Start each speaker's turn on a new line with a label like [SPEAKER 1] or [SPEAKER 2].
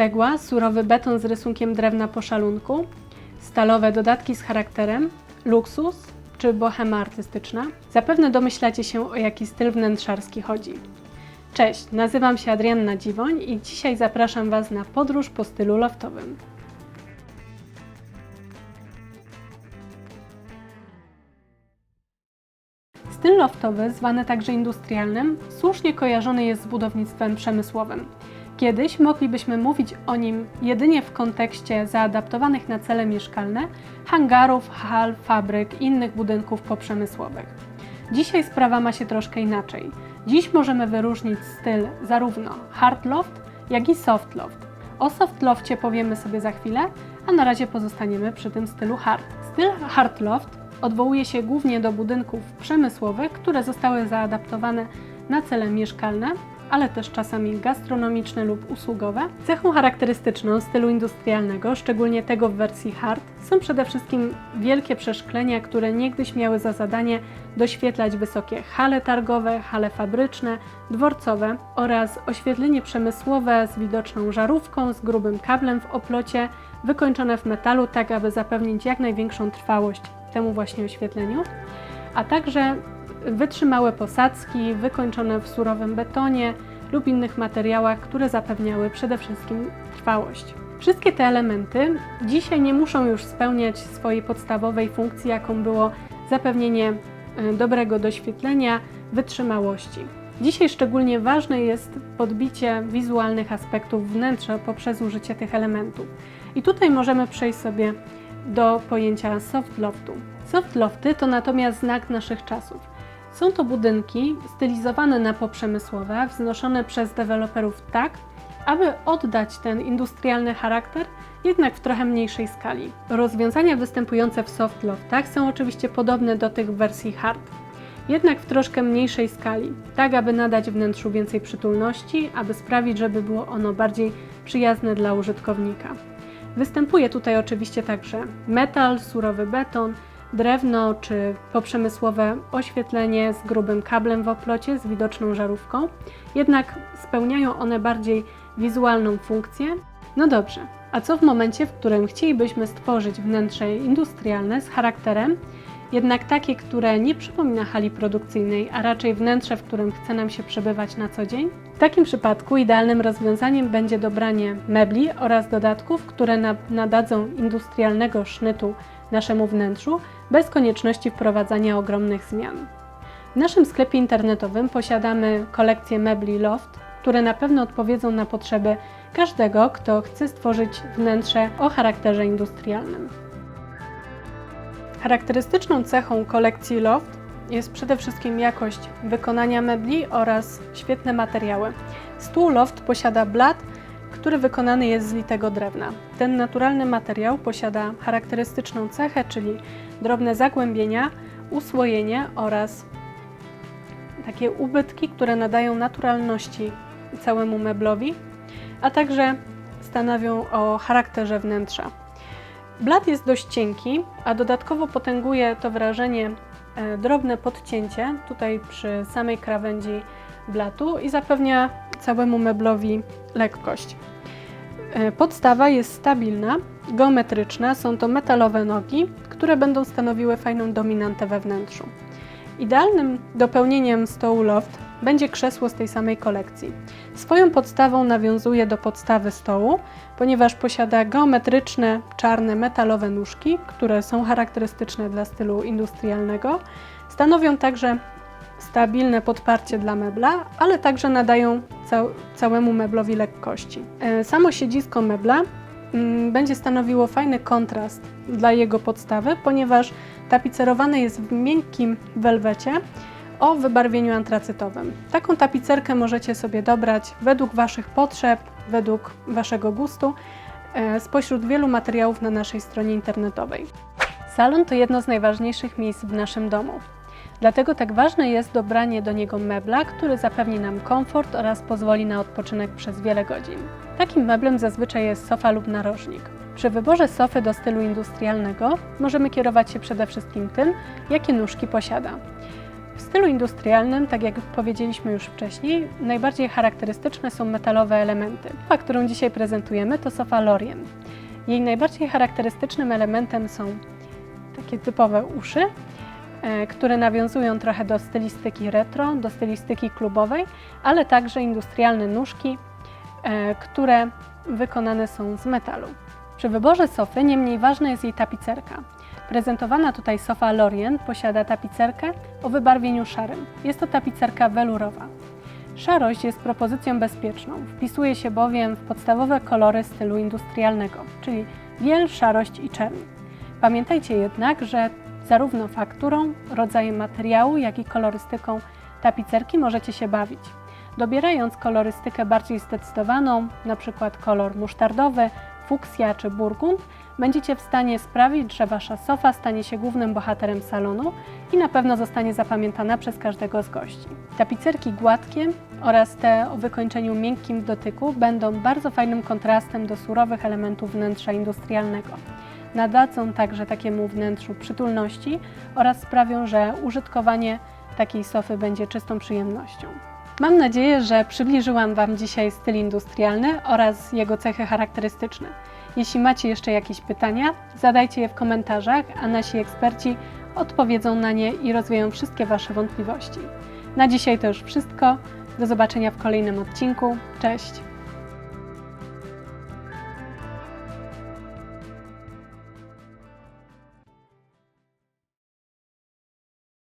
[SPEAKER 1] Cegła, surowy beton z rysunkiem drewna po szalunku, stalowe dodatki z charakterem, luksus czy bohema artystyczna. Zapewne domyślacie się, o jaki styl wnętrzarski chodzi. Cześć, nazywam się Adrianna Dziwoń i dzisiaj zapraszam Was na podróż po stylu loftowym. Styl loftowy, zwany także industrialnym, słusznie kojarzony jest z budownictwem przemysłowym. Kiedyś moglibyśmy mówić o nim jedynie w kontekście zaadaptowanych na cele mieszkalne hangarów, hal, fabryk i innych budynków poprzemysłowych. Dzisiaj sprawa ma się troszkę inaczej. Dziś możemy wyróżnić styl zarówno hard loft, jak i soft loft. O soft lofcie powiemy sobie za chwilę, a na razie pozostaniemy przy tym stylu hard. Styl hard loft odwołuje się głównie do budynków przemysłowych, które zostały zaadaptowane na cele mieszkalne, ale też czasami gastronomiczne lub usługowe. Cechą charakterystyczną stylu industrialnego, szczególnie tego w wersji hard, są przede wszystkim wielkie przeszklenia, które niegdyś miały za zadanie doświetlać wysokie hale targowe, hale fabryczne, dworcowe oraz oświetlenie przemysłowe z widoczną żarówką, z grubym kablem w oplocie, wykończone w metalu, tak aby zapewnić jak największą trwałość temu właśnie oświetleniu, a także wytrzymałe posadzki wykończone w surowym betonie lub innych materiałach, które zapewniały przede wszystkim trwałość. Wszystkie te elementy dzisiaj nie muszą już spełniać swojej podstawowej funkcji, jaką było zapewnienie e, dobrego doświetlenia, wytrzymałości. Dzisiaj szczególnie ważne jest podbicie wizualnych aspektów wnętrza poprzez użycie tych elementów. I tutaj możemy przejść sobie do pojęcia soft loftu. Soft lofty to natomiast znak naszych czasów. Są to budynki stylizowane na poprzemysłowe, wznoszone przez deweloperów tak, aby oddać ten industrialny charakter, jednak w trochę mniejszej skali. Rozwiązania występujące w soft loftach są oczywiście podobne do tych w wersji hard, jednak w troszkę mniejszej skali, tak aby nadać wnętrzu więcej przytulności, aby sprawić, żeby było ono bardziej przyjazne dla użytkownika. Występuje tutaj oczywiście także metal, surowy beton, drewno czy poprzemysłowe oświetlenie z grubym kablem w oplocie z widoczną żarówką, jednak spełniają one bardziej wizualną funkcję. No dobrze, a co w momencie, w którym chcielibyśmy stworzyć wnętrze industrialne z charakterem, jednak takie, które nie przypomina hali produkcyjnej, a raczej wnętrze, w którym chce nam się przebywać na co dzień? W takim przypadku idealnym rozwiązaniem będzie dobranie mebli oraz dodatków, które nadadzą industrialnego sznytu naszemu wnętrzu bez konieczności wprowadzania ogromnych zmian. W naszym sklepie internetowym posiadamy kolekcję mebli Loft, które na pewno odpowiedzą na potrzeby każdego, kto chce stworzyć wnętrze o charakterze industrialnym. Charakterystyczną cechą kolekcji Loft jest przede wszystkim jakość wykonania mebli oraz świetne materiały. Stół Loft posiada blat, który wykonany jest z litego drewna. Ten naturalny materiał posiada charakterystyczną cechę, czyli drobne zagłębienia, usłojenie oraz takie ubytki, które nadają naturalności całemu meblowi, a także stanowią o charakterze wnętrza. Blat jest dość cienki, a dodatkowo potęguje to wrażenie e, drobne podcięcie tutaj przy samej krawędzi blatu i zapewnia całemu meblowi lekkość. E, podstawa jest stabilna, geometryczna, są to metalowe nogi, które będą stanowiły fajną dominantę we wnętrzu. Idealnym dopełnieniem stołu loft będzie krzesło z tej samej kolekcji. Swoją podstawą nawiązuje do podstawy stołu, ponieważ posiada geometryczne, czarne, metalowe nóżki, które są charakterystyczne dla stylu industrialnego. Stanowią także stabilne podparcie dla mebla, ale także nadają cał całemu meblowi lekkości. E, samo siedzisko mebla mm, będzie stanowiło fajny kontrast dla jego podstawy, ponieważ tapicerowane jest w miękkim welwecie o wybarwieniu antracytowym. Taką tapicerkę możecie sobie dobrać według Waszych potrzeb, według Waszego gustu, e, spośród wielu materiałów na naszej stronie internetowej. Salon to jedno z najważniejszych miejsc w naszym domu. Dlatego tak ważne jest dobranie do niego mebla, który zapewni nam komfort oraz pozwoli na odpoczynek przez wiele godzin. Takim meblem zazwyczaj jest sofa lub narożnik. Przy wyborze sofy do stylu industrialnego możemy kierować się przede wszystkim tym, jakie nóżki posiada. W stylu industrialnym, tak jak powiedzieliśmy już wcześniej, najbardziej charakterystyczne są metalowe elementy. Sofa, którą dzisiaj prezentujemy, to sofa Lorien. Jej najbardziej charakterystycznym elementem są takie typowe uszy, które nawiązują trochę do stylistyki retro, do stylistyki klubowej, ale także industrialne nóżki, e, które wykonane są z metalu. Przy wyborze sofy niemniej ważna jest jej tapicerka. Prezentowana tutaj sofa Lorient posiada tapicerkę o wybarwieniu szarym. Jest to tapicerka welurowa. Szarość jest propozycją bezpieczną, wpisuje się bowiem w podstawowe kolory stylu industrialnego, czyli biel, szarość i czerń. Pamiętajcie jednak, że zarówno fakturą, rodzajem materiału, jak i kolorystyką tapicerki możecie się bawić. Dobierając kolorystykę bardziej zdecydowaną, np. kolor musztardowy, fuksja czy burgund, będziecie w stanie sprawić, że Wasza sofa stanie się głównym bohaterem salonu i na pewno zostanie zapamiętana przez każdego z gości. Tapicerki gładkie oraz te o wykończeniu miękkim w dotyku będą bardzo fajnym kontrastem do surowych elementów wnętrza industrialnego. Nadadzą także takiemu wnętrzu przytulności oraz sprawią, że użytkowanie takiej sofy będzie czystą przyjemnością. Mam nadzieję, że przybliżyłam Wam dzisiaj styl industrialny oraz jego cechy charakterystyczne. Jeśli macie jeszcze jakieś pytania, zadajcie je w komentarzach, a nasi eksperci odpowiedzą na nie i rozwieją wszystkie Wasze wątpliwości. Na dzisiaj to już wszystko. Do zobaczenia w kolejnym odcinku. Cześć!